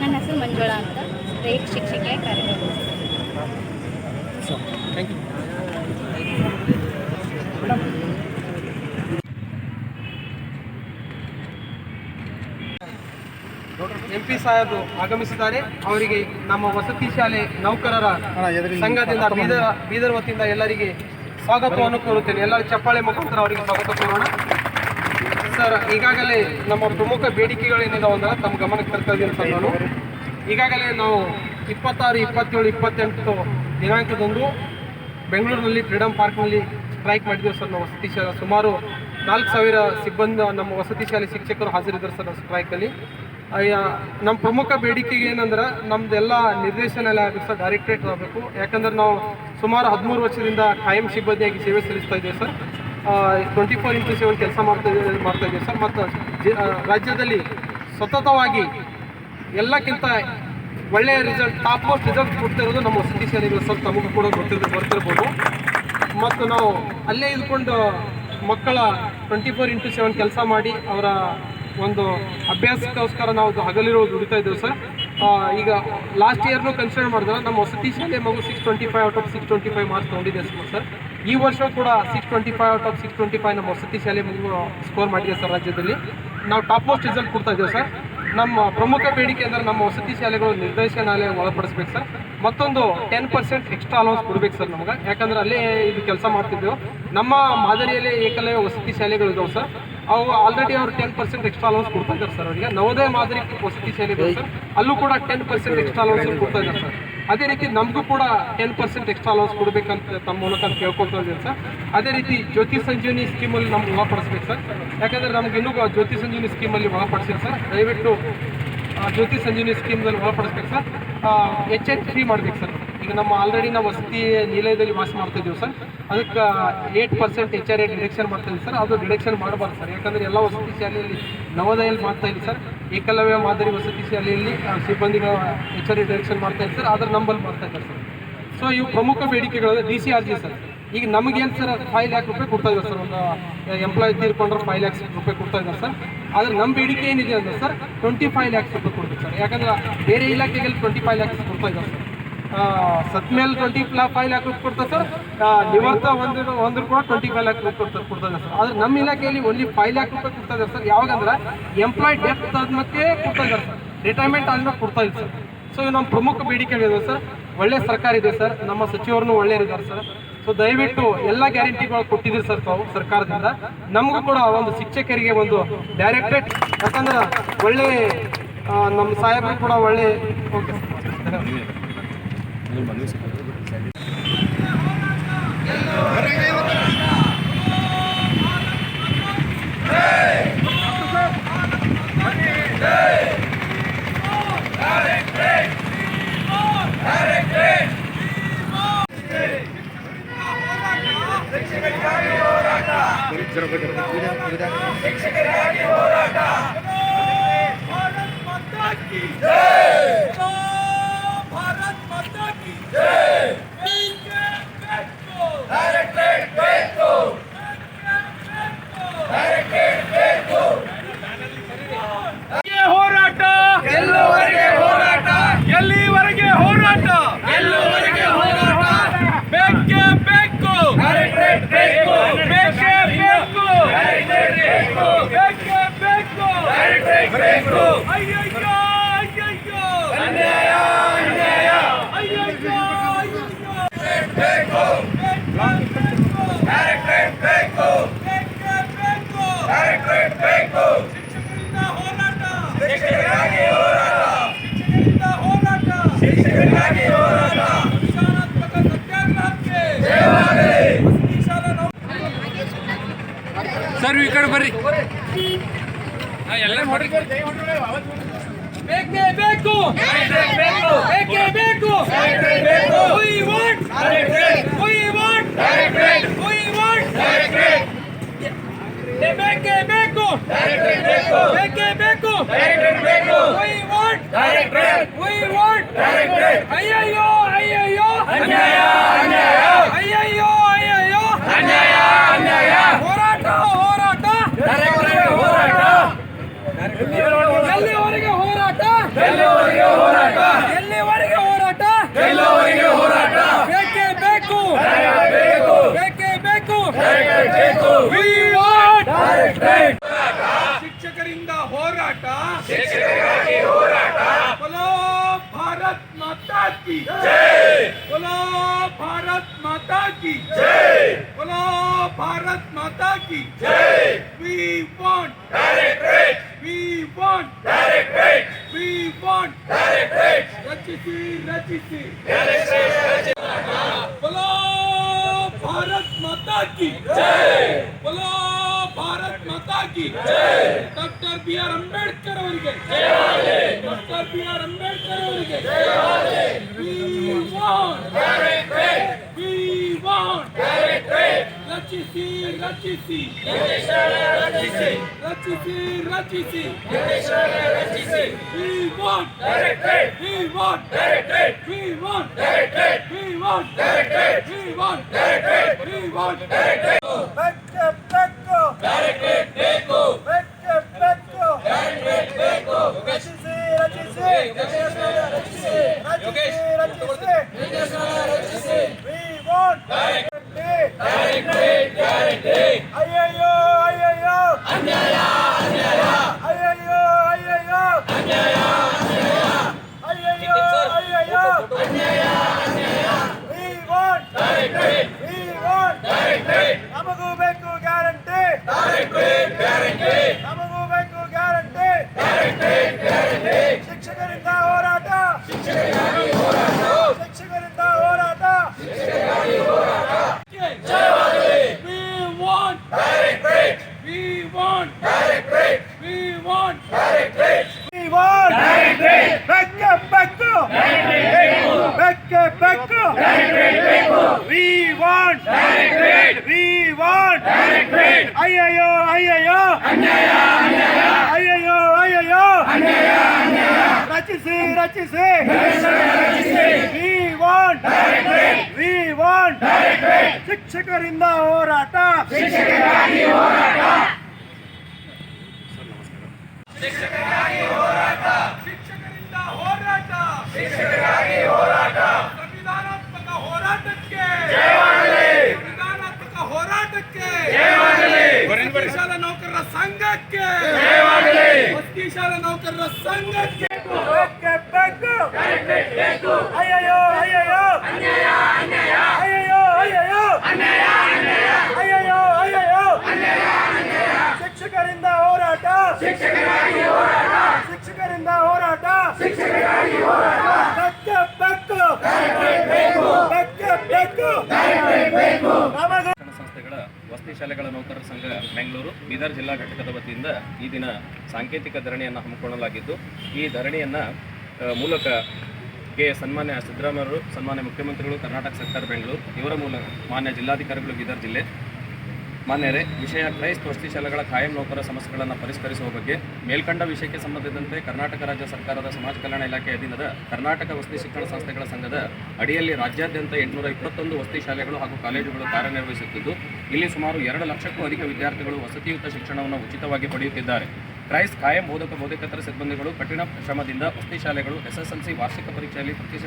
S5: ನನ್ನ ಹೆಸರು ಮಂಜುಳಾ ಅಂತ. ರೇಟ್ ಶಿಕ್ಷಕಿಯ ಕಾರ್ಯಕ್ರಮ
S4: ಥ್ಯಾಂಕ್ ಯು ಎಂ ಪಿ ಸಾಹೇಬರು ಆಗಮಿಸಿದ್ದಾರೆ. ಅವರಿಗೆ ನಮ್ಮ ವಸತಿ ಶಾಲೆ ನೌಕರರ ಸಂಘದಿಂದ ಬೀದರ್ ಬೀದರ್ ವತಿಯಿಂದ ಎಲ್ಲರಿಗೆ ಸ್ವಾಗತವನ್ನು ಕೋರುತ್ತೇನೆ. ಎಲ್ಲರ ಚಪ್ಪಾಳೆ ಮುಖಾಂತರ ಅವರಿಗೆ ಸ್ವಾಗತ ಕೋರೋಣ. ಸರ್, ಈಗಾಗಲೇ ನಮ್ಮ ಪ್ರಮುಖ ಬೇಡಿಕೆಗಳೇನಿದಾವೆ ಅಂದ್ರೆ ತಮ್ಮ ಗಮನಕ್ಕೆ ತರ್ತಾ ಇದ್ದೀನಿ ಸರ್ ನಾನು. ಈಗಾಗಲೇ ನಾವು ಇಪ್ಪತ್ತಾರು, ಇಪ್ಪತ್ತೇಳು, ಇಪ್ಪತ್ತೆಂಟು ದಿನಾಂಕದಂದು ಬೆಂಗಳೂರಿನಲ್ಲಿ ಫ್ರೀಡಮ್ ಪಾರ್ಕ್ನಲ್ಲಿ ಸ್ಟ್ರೈಕ್ ಮಾಡಿದ್ದೀವಿ ಸರ್ ನಾವು ವಸತಿ ಶಾಲೆ. ಸುಮಾರು ನಾಲ್ಕು ಸಾವಿರ ಸಿಬ್ಬಂದಿ ನಮ್ಮ ವಸತಿ ಶಾಲೆ ಶಿಕ್ಷಕರು ಹಾಜರಿದ್ದರು ಸರ್ ಸ್ಟ್ರೈಕಲ್ಲಿ. ನಮ್ಮ ಪ್ರಮುಖ ಬೇಡಿಕೆಗೆ ಏನಂದ್ರೆ ನಮ್ದೆಲ್ಲ ನಿರ್ದೇಶನಾಲಯ ಆಗಬೇಕು ಡೈರೆಕ್ಟ್ರೇಟ್ ಆಗಬೇಕು. ಯಾಕಂದ್ರೆ ನಾವು ಸುಮಾರು ಹದಿಮೂರು ವರ್ಷದಿಂದ ಕಾಯಂ ಸಿಬ್ಬಂದಿಯಾಗಿ ಸೇವೆ ಸಲ್ಲಿಸ್ತಾ ಇದ್ದೇವೆ sir. Twenty four into seven ಕೆಲಸ ಮಾಡ್ತಾ ಇದ್ದೀವಿ ಮಾಡ್ತಾ ಇದ್ದೀವಿ ಸರ್. ಮತ್ತು ರಾಜ್ಯದಲ್ಲಿ ಸತತವಾಗಿ ಎಲ್ಲಕ್ಕಿಂತ ಒಳ್ಳೆಯ ರಿಸಲ್ಟ್ ಟಾಪ್ ಮೋಸ್ಟ್ ರಿಸಲ್ಟ್ ಕೊಡ್ತಿರೋದು ನಮ್ಮ ವಸತಿ ಶಾಲೆಗಳು ಸರ್. ತಮಗೂ ಕೂಡ ಗೊತ್ತಿರ್ ಬರ್ತಿರ್ಬೋದು ಮತ್ತು ನಾವು ಅಲ್ಲೇ ಇದ್ಕೊಂಡು ಮಕ್ಕಳ ಟ್ವೆಂಟಿ ಫೋರ್ ಇಂಟು ಸೆವೆನ್ ಕೆಲಸ ಮಾಡಿ ಅವರ ಒಂದು ಅಭ್ಯಾಸಕ್ಕೋಸ್ಕರ ನಾವು ಹಗಲಿರೋ ದುಡಿತಾ ಇದ್ದೇವೆ, ಸರ್. ಈಗ ಲಾಸ್ಟ್ ಇಯರ್ನು ಕನ್ಸಿಡರ್ ಮಾಡಿದ್ರೆ ನಮ್ಮ ವಸತಿ ಶಾಲೆ ಮಗು six twenty five out of six twenty five marks ತೊಗೊಂಡಿದೆ, sir. ಈ ವರ್ಷ ಕೂಡ six twenty five out of six twenty five ನಮ್ಮ ವಸತಿ ಶಾಲೆ ಮಗು ಸ್ಕೋರ್ ಮಾಡಿದೆ, ಸರ್, ರಾಜ್ಯದಲ್ಲಿ. ನಾವು ಟಾಪ್ ಮೋಸ್ಟ್ ರಿಸಲ್ಟ್ ಕೊಡ್ತಾ ಇದ್ದೇವೆ, ಸರ್. ನಮ್ಮ ಪ್ರಮುಖ ಬೇಡಿಕೆ ಅಂದರೆ ನಮ್ಮ ವಸತಿ ಶಾಲೆಗಳು ನಿರ್ದೇಶನಾಲಯ ಒಳಪಡಿಸ್ಬೇಕು, ಸರ್. ಮತ್ತೊಂದು ಟೆನ್ ಪರ್ಸೆಂಟ್ ಎಕ್ಸ್ಟ್ರಾ ಅಲೌನ್ಸ್ ಕೊಡ್ಬೇಕು, ಸರ್, ನಮ್ಗೆ. ಯಾಕಂದ್ರೆ ಅಲ್ಲೇ ಇದು ಕೆಲಸ ಮಾಡ್ತಿದ್ದೆವು. ನಮ್ಮ ಮಾದರಿಯಲ್ಲಿ ಏಕಲವ್ಯ ವಸತಿ ಶಾಲೆಗಳಿದ್ದಾವೆ ಸರ್. ಅವು ಆಲ್ರೆಡಿ ಅವ್ರು ಟೆನ್ ಪರ್ಸೆಂಟ್ ಎಕ್ಸ್ಟ್ರಾ ಅಲೌನ್ಸ್ ಕೊಡ್ತಾ ಇದ್ದಾರೆ ಸರ್ ಅವರಿಗೆ ನವೋದಯ ಮಾದರಿ ವಸತಿ ಇದೆ ಸರ್ ಅಲ್ಲೂ ಕೂಡ ಟೆನ್ ಪರ್ಸೆಂಟ್ ಎಕ್ಸ್ಟ್ರಾ ಅಲೌನ್ಸ್ ಕೊಡ್ತಾ ಇದ್ದಾರೆ ಸರ್ ಅದೇ ರೀತಿ ನಮಗೂ ಕೂಡ ಟೆನ್ ಪರ್ಸೆಂಟ್ ಎಕ್ಸ್ಟ್ರಾ ಅಲೌನ್ಸ್ ಕೊಡಬೇಕಂತ ತಮ್ಮ ಮೂಲಕ ಕೇಳ್ಕೊಳ್ತಾ ಇದ್ದೀನಿ ಸರ್ ಅದೇ ರೀತಿ ಜ್ಯೋತಿ ಸಂಜೀವಿನಿ ಸ್ಕೀಮಲ್ಲಿ ನಮ್ಗೆ ಒಳಪಡಿಸ್ಬೇಕು ಸರ್ ಯಾಕಂದರೆ ನಮ್ಗೆ ಇನ್ನೂ ಜ್ಯೋತಿ ಸಂಜೀವನಿ ಸ್ಕೀಮಲ್ಲಿ ಒಳಪಡಿಸಿಲ್ಲ ಸರ್ ದಯವಿಟ್ಟು ಜ್ಯೋತಿ ಸಂಜೀವನಿ ಸ್ಕೀಮಲ್ಲಿ ಒಳಪಡಿಸ್ಬೇಕು ಸರ್ ಎಚ್ ಎಚ್ ಫ್ರೀ ಮಾಡ್ಬೇಕು ಸರ್ ಈಗ ನಮ್ಮ ಆಲ್ರೆಡಿ ನಾವು ವಸತಿ ನಿಲಯದಲ್ಲಿ ವಾಸ ಮಾಡ್ತಾ ಇದ್ದೀವಿ ಸರ್. ಅದಕ್ಕೆ eight percent H R A deduction ಮಾಡ್ತಾ ಇದ್ದೀವಿ ಸರ್. ಅದು ಡಿಡಕ್ಷನ್ ಮಾಡಬಾರ್ದು ಸರ್. ಯಾಕಂದರೆ ಎಲ್ಲ ವಸತಿ ಶಾಲೆಯಲ್ಲಿ ನವೋದಯಲ್ಲಿ ಮಾಡ್ತಾ ಇದ್ದೀವಿ ಸರ್. ಏಕಲವ್ಯ ಮಾದರಿ ವಸತಿ ಶಾಲೆಯಲ್ಲಿ ಸಿಬ್ಬಂದಿಗಳ ಎಚ್ ಆರ್ ಎ ಡಿಡಕ್ಷನ್ ಮಾಡ್ತಾ ಇದ್ದೀವಿ ಸರ್. ಆದ್ರೆ ನಂಬಲ್ಲಿ ಮಾಡ್ತಾ ಇದ್ದಾರೆ ಸರ್. ಸೊ ಇವು ಪ್ರಮುಖ ಬೇಡಿಕೆಗಳು D C R G sir. ಈಗ ನಮಗೇನು ಸರ್ ಫೈವ್ ಲ್ಯಾಕ್ ರೂಪಾಯಿ ಕೊಡ್ತಾ ಇದ್ದಾರೆ ಸರ್. ಒಂದು ಎಂಪ್ಲಾಯ್ ತೀರ್ಕೊಂಡ್ರೆ ಫೈವ್ ಲ್ಯಾಕ್ಸ್ ರೂಪಾಯಿ ಕೊಡ್ತಾ ಇದ್ದಾರೆ ಸರ್. ಆದರೆ ನಮ್ಮ ಬೇಡಿಕೆ ಏನಿದೆ ಅಂದ್ರೆ ಸರ್ ಟ್ವೆಂಟಿ ಫೈವ್ ಲ್ಯಾಕ್ಸ್ ರೂಪಾಯಿ ಕೊಡ್ತೀವಿ ಸರ್. ಯಾಕಂದ್ರೆ ಬೇರೆ ಇಲಾಖೆಗಳಲ್ಲಿ ಟ್ವೆಂಟಿ ಫೈವ್ ಲ್ಯಾಕ್ಸ್ ಕೊಡ್ತಾ ಇದ್ದಾರೆ ಸರ್. ಸತ್ ಮೇಲೆ ಟ್ವೆಂಟಿ ಫೈವ್ ಲ್ಯಾಕ್ ರೂಪಾಯಿ ಕೊಡ್ತಾರೆ ಸರ್ ನಿವರ್ತ ಒಂದು ಒಂದ್ರ ಕೂಡ ಟ್ವೆಂಟಿ ಫೈವ್ ಲ್ಯಾಕ್ ರೂಪಾಯಿ ಕೊಡ್ತಾರೆ ಕೊಡ್ತಾರೆ ಸರ್ ಆದ್ರೆ ನಮ್ಮ ಇಲಾಖೆಯಲ್ಲಿ ಓನ್ಲಿ ಫೈವ್ ಲ್ಯಾಕ್ ರೂಪಾಯಿ ಕೊಡ್ತಾ ಸರ್ ಯಾವಾಗಂದ್ರೆ ಎಂಪ್ಲಾಯ್ ಡೆತ್ ಆದ್ಮಕ್ಕೆ ಕೊಡ್ತಾ ಇದ್ದಾರೆ ಸರ್ ರಿಟೈರ್ಮೆಂಟ್ ಆದ್ಮೇಲೆ ಕೊಡ್ತಾ ಇಲ್ಲ ಸರ್ ಸೊ ನಮ್ಮ ಪ್ರಮುಖ ಬೇಡಿಕೆಗಳಿದೆ ಸರ್ ಒಳ್ಳೆ ಸರ್ಕಾರ ಇದೆ ಸರ್ ನಮ್ಮ ಸಚಿವರನ್ನು ಒಳ್ಳೆಯರಿದ್ದಾರೆ ಸರ್ ಸೊ ದಯವಿಟ್ಟು ಎಲ್ಲ ಗ್ಯಾರಂಟಿಗಳು ಕೊಟ್ಟಿದ್ದೀರಿ ಸರ್ ತಾವು ಸರ್ಕಾರದಿಂದ. ನಮಗೂ ಕೂಡ ಒಂದು ಶಿಕ್ಷಕರಿಗೆ ಒಂದು ಡೈರೆಕ್ಟೆಡ್ ಯಾಕಂದ್ರೆ ಒಳ್ಳೆ ನಮ್ಮ ಸಾಹೇಬರು ಕೂಡ ಒಳ್ಳೆ, ಓಕೆ ಸರ್
S2: भारत माता की जय भारत
S3: ಸರ್ ಈ ಕಡೆ ಬರ್ರಿ.
S2: ಬೇಕೇ ಬೇಕು
S3: ಬೇಕು
S2: ಬೇಕೇ. ಬೇಕು
S3: ಬೇಕು.
S2: We want. We want.
S3: Directorate
S2: We want.
S3: Directorate
S2: ಬೇಕೇ ಬೇಕು.
S3: ಡೈರೆಕ್ಟರೇಟ್ ಬೇಕು.
S2: ಬೇಕೇ ಬೇಕು
S3: ಡೈರೆಕ್ಟರೇಟ್ ಬೇಕು
S2: We want.
S3: Directorate
S2: We want.
S3: Directorate
S2: ಅಯ್ಯಯ್ಯೋ ಅಯ್ಯಯ್ಯೋ.
S3: ಅನ್ಯಾಯ ಅನ್ಯಾಯ.
S2: ಅಯ್ಯಯ್ಯೋ ಅಯ್ಯಯ್ಯೋ.
S3: ಅನ್ಯಾಯ.
S2: ಹೋರಾಟ. ಎಲ್ಲಿವರೆಗೆ ಹೋರಾಟ? ಮಾತಾ ಕಿ ಡಾಕ್ಟರ್ ಬಿ ಆರ್ ಅಂಬೇಡ್ಕರ್ ಅವರಿಗೆ ಡಾಕ್ಟರ್ ಬಿ ಆರ್ ಅಂಬೇಡ್ಕರ್ ಅವರಿಗೆ ರಚಿಸಿ ರಚಿಸಿ
S3: ರಚಿಸಿ
S2: ರಚಿಸಿ ರಚಿಸಿ We want direct
S3: trade.
S2: We want direct
S3: trade.
S2: We want
S3: direct trade.
S2: We want
S3: direct trade.
S2: We want direct trade. We want
S3: direct trade.
S2: ಅಯ್ಯಯ್ಯೋ ಅಯ್ಯಯ್ಯೋ ಅಯ್ಯಯ್ಯೋ ಅಯ್ಯಯ್ಯೋ ಅಯ್ಯಯ್ಯೋ ಅಯ್ಯಯ್ಯೋ We want
S3: directorate
S2: We want
S3: directorate
S2: ನಮಗೂ ಬೇಕು ಗ್ಯಾರಂಟಿ
S3: ಡೈರೆಕ್ಟರೇಟ್ ಗ್ಯಾರಂಟಿ
S2: ನಮಗೂ ಬೇಕು ಗ್ಯಾರಂಟಿ
S3: ಡೈರೆಕ್ಟರೇಟ್ ಗ್ಯಾರಂಟಿ
S2: ಶಿಕ್ಷಕರಿಂದ ಹೋರಾಟ ಶಿಕ್ಷಕರಿಂದ ಹೋರಾಟ We want
S3: directorate
S2: We want
S3: directorate
S2: We want
S3: directorate
S2: We want
S3: directorate
S2: ಬೆಕ್ಕೆ ಬೆಕ್ಕು ಬೆಕ್ಕೆ ಬೆಕ್ಕು We want
S3: directorate
S2: We want
S3: directorate
S2: ಅಯ್ಯಯ್ಯೋ ಅಯ್ಯಯ್ಯೋ
S3: ಅನ್ಯಾಯ ಅನ್ಯಾಯ
S2: ಅಯ್ಯಯ್ಯೋ ಅಯ್ಯಯ್ಯೋ
S3: ಅನ್ಯಾಯ ಅನ್ಯಾಯ ರಚಿಸಿ ರಚಿಸಿ ವಿ ವಾಂಟ್ ವಿ ವಾಂಟ್ ಶಿಕ್ಷಕರಿಂದ ಹೋರಾಟ.
S2: ಶಿಕ್ಷಕರಿಂದ ಹೋರಾಟ. ಶಿಕ್ಷಕರಾಗಿ ಹೋರಾಟ. ಸಂವಿಧಾನಾತ್ಮಕ ಹೋರಾಟಕ್ಕೆ. ಸಂವಿಧಾನಾತ್ಮಕ ಹೋರಾಟಕ್ಕೆ. ಶಾಲಾ ನೌಕರರ ಸಂಘಕ್ಕೆ. ವಸತಿ ಶಾಲಾ ನೌಕರರ ಸಂಘಕ್ಕೆ.
S3: ಬೇಕೇ. ಬೇಕು. ಅಯ್ಯಯ್ಯೋ ಅಯ್ಯಯ್ಯೋ. ಅಯ್ಯಯ್ಯೋ ಅಯ್ಯಯ್ಯೋ. ಅಯ್ಯಯ್ಯೋ ಅಯ್ಯಯ್ಯೋ. ಶಿಕ್ಷಕರಿಂದ ಹೋರಾಟ. ಶಿಕ್ಷಕರಿಂದ ಹೋರಾಟ. ಬೇಕೇ ಬೇಕು ಬೇಕೇ ಬೇಕು ನಮಗೆ
S6: ಶಿಕ್ಷಣ ಸಂಸ್ಥೆಗಳ ವಸತಿ ಶಾಲೆಗಳ ನೌಕರರ ಸಂಘ ಬೆಂಗಳೂರು. ಬೀದರ್ ಜಿಲ್ಲಾ ಘಟಕದ ವತಿಯಿಂದ ಈ ದಿನ ಸಾಂಕೇತಿಕ ಧರಣಿಯನ್ನು ಹಮ್ಮಿಕೊಳ್ಳಲಾಗಿದ್ದು, ಈ ಧರಣಿಯನ್ನ ಮೂಲಕ ಕೆ ಸನ್ಮಾನ್ಯ ಸಿದ್ದರಾಮಯ್ಯವರು ಸನ್ಮಾನ್ಯ ಮುಖ್ಯಮಂತ್ರಿಗಳು, ಕರ್ನಾಟಕ ಸರ್ಕಾರ ಬೆಂಗಳೂರು, ಇವರ ಮೂಲಕ ಮಾನ್ಯ ಜಿಲ್ಲಾಧಿಕಾರಿಗಳು ಬೀದರ್ ಜಿಲ್ಲೆ. ಮಾನ್ಯರೇ, ವಿಷಯ ಕ್ರೈಸ್ತ ವಸತಿ ಶಾಲೆಗಳ ಕಾಯಂ ನೌಕರ ಸಮಸ್ಯೆಗಳನ್ನು ಪರಿಷ್ಕರಿಸುವ ಬಗ್ಗೆ ಮೇಲ್ಕಂಡ ವಿಷಯಕ್ಕೆ ಸಂಬಂಧಿಸಿದಂತೆ ಕರ್ನಾಟಕ ರಾಜ್ಯ ಸರ್ಕಾರದ ಸಮಾಜ ಕಲ್ಯಾಣ ಇಲಾಖೆ ಅಧೀನದ ಕರ್ನಾಟಕ ವಸತಿ ಶಿಕ್ಷಣ ಸಂಸ್ಥೆಗಳ ಸಂಘದ ಅಡಿಯಲ್ಲಿ ರಾಜ್ಯಾದ್ಯಂತ ಎಂಟುನೂರ ಇಪ್ಪತ್ತೊಂದು ವಸತಿ ಶಾಲೆಗಳು ಹಾಗೂ ಕಾಲೇಜುಗಳು ಕಾರ್ಯನಿರ್ವಹಿಸುತ್ತಿದ್ದು, ಇಲ್ಲಿ ಸುಮಾರು ಎರಡು ಲಕ್ಷಕ್ಕೂ ಅಧಿಕ ವಿದ್ಯಾರ್ಥಿಗಳು ವಸತಿಯುತ ಶಿಕ್ಷಣವನ್ನು ಉಚಿತವಾಗಿ ಪಡೆಯುತ್ತಿದ್ದಾರೆ. ಕ್ರೈಸ್ ಕಾಯಂ ಬೋಧಕ ಬೋಧಕೇತರ ಸಿಬ್ಬಂದಿಗಳು ಕಠಿಣ ಶ್ರಮದಿಂದ ವಸತಿ ಶಾಲೆಗಳು, ಎಸ್ಎಸ್ಎಲ್ಸಿ ವಾರ್ಷಿಕ ಪರೀಕ್ಷೆಯಲ್ಲಿ ಪ್ರತಿ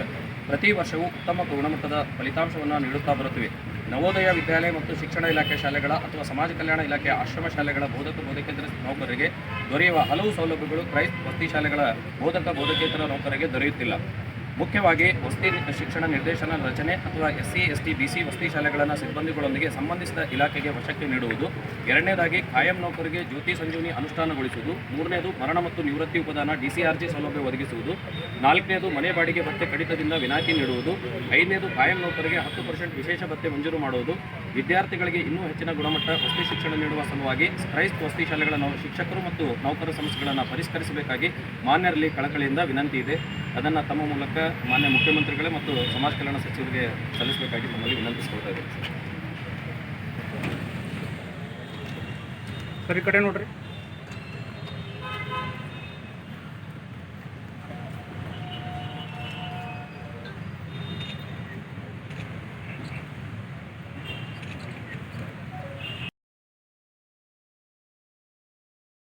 S6: ಪ್ರತಿ ವರ್ಷವೂ ಉತ್ತಮ ಗುಣಮಟ್ಟದ ಫಲಿತಾಂಶವನ್ನು ನೀಡುತ್ತಾ ಬರುತ್ತಿವೆ. ನವೋದಯ ವಿದ್ಯಾಲಯ ಮತ್ತು ಶಿಕ್ಷಣ ಇಲಾಖೆ ಶಾಲೆಗಳ ಅಥವಾ ಸಮಾಜ ಕಲ್ಯಾಣ ಇಲಾಖೆಯ ಆಶ್ರಮ ಶಾಲೆಗಳ ಬೋಧಕ ಬೋಧಕೇತರ ನೌಕರರಿಗೆ ದೊರೆಯುವ ಹಲವು ಸೌಲಭ್ಯಗಳು ಕ್ರೈಸ್ತ ವಸತಿ ಶಾಲೆಗಳ ಬೋಧಕ ಬೋಧಕೇತರ ನೌಕರರಿಗೆ ದೊರೆಯುತ್ತಿಲ್ಲ. ಮುಖ್ಯವಾಗಿ ವಸತಿ ಶಿಕ್ಷಣ ನಿರ್ದೇಶನ ರಚನೆ ಅಥವಾ S C S T B C ವಸತಿ ಶಾಲೆಗಳನ್ನು ಸಿಬ್ಬಂದಿಗಳೊಂದಿಗೆ ಸಂಬಂಧಿಸಿದ ಇಲಾಖೆಗೆ ವಶಕ್ಕೆ ನೀಡುವುದು. ಎರಡನೇದಾಗಿ ಕಾಯಂ ನೌಕರಿಗೆ ಜ್ಯೋತಿ ಸಂಜೀವನಿ ಅನುಷ್ಠಾನಗೊಳಿಸುವುದು. ಮೂರನೇದು ಮರಣ ಮತ್ತು ನಿವೃತ್ತಿ ಉಪದಾನ ಡಿಸಿಆರ್ಜಿ ಸೌಲಭ್ಯ ಒದಗಿಸುವುದು. ನಾಲ್ಕನೇದು ಮನೆ ಬಾಡಿಗೆ ಭತ್ತೆ ಕಡಿತದಿಂದ ವಿನಾಯಿತಿ ನೀಡುವುದು. ಐದನೇದು ಕಾಯಂ ನೌಕರಿಗೆ ಹತ್ತು ಪರ್ಸೆಂಟ್ ವಿಶೇಷ ಭತ್ತೆ ಮಂಜೂರು ಮಾಡುವುದು. ವಿದ್ಯಾರ್ಥಿಗಳಿಗೆ ಇನ್ನೂ ಹೆಚ್ಚಿನ ಗುಣಮಟ್ಟ ವಸತಿ ಶಿಕ್ಷಣ ನೀಡುವ ಸಲುವಾಗಿ ಕ್ರೈಸ್ತ ವಸತಿ ಶಾಲೆಗಳ ಶಿಕ್ಷಕರು ಮತ್ತು ನೌಕರ ಸಮಸ್ಯೆಗಳನ್ನು ಪರಿಷ್ಕರಿಸಬೇಕಾಗಿ ಮಾನ್ಯರಲ್ಲಿ ಕಳಕಳಿಯಿಂದ ವಿನಂತಿ ಇದೆ. ಅದನ್ನು ತಮ್ಮ ಮೂಲಕ ಮಾನ್ಯ ಮುಖ್ಯಮಂತ್ರಿಗಳೇ ಮತ್ತು ಸಮಾಜ ಕಲ್ಯಾಣ ಸಚಿವರಿಗೆ ಸಲ್ಲಿಸಬೇಕಾಗಿ ತಮ್ಮಲ್ಲಿ ವಿನಂತಿಸಿಕೊಳ್ತಾ ಇದ್ದೇನೆ.
S3: ಸರಿ, ಕಡೆ ನೋಡ್ರಿ.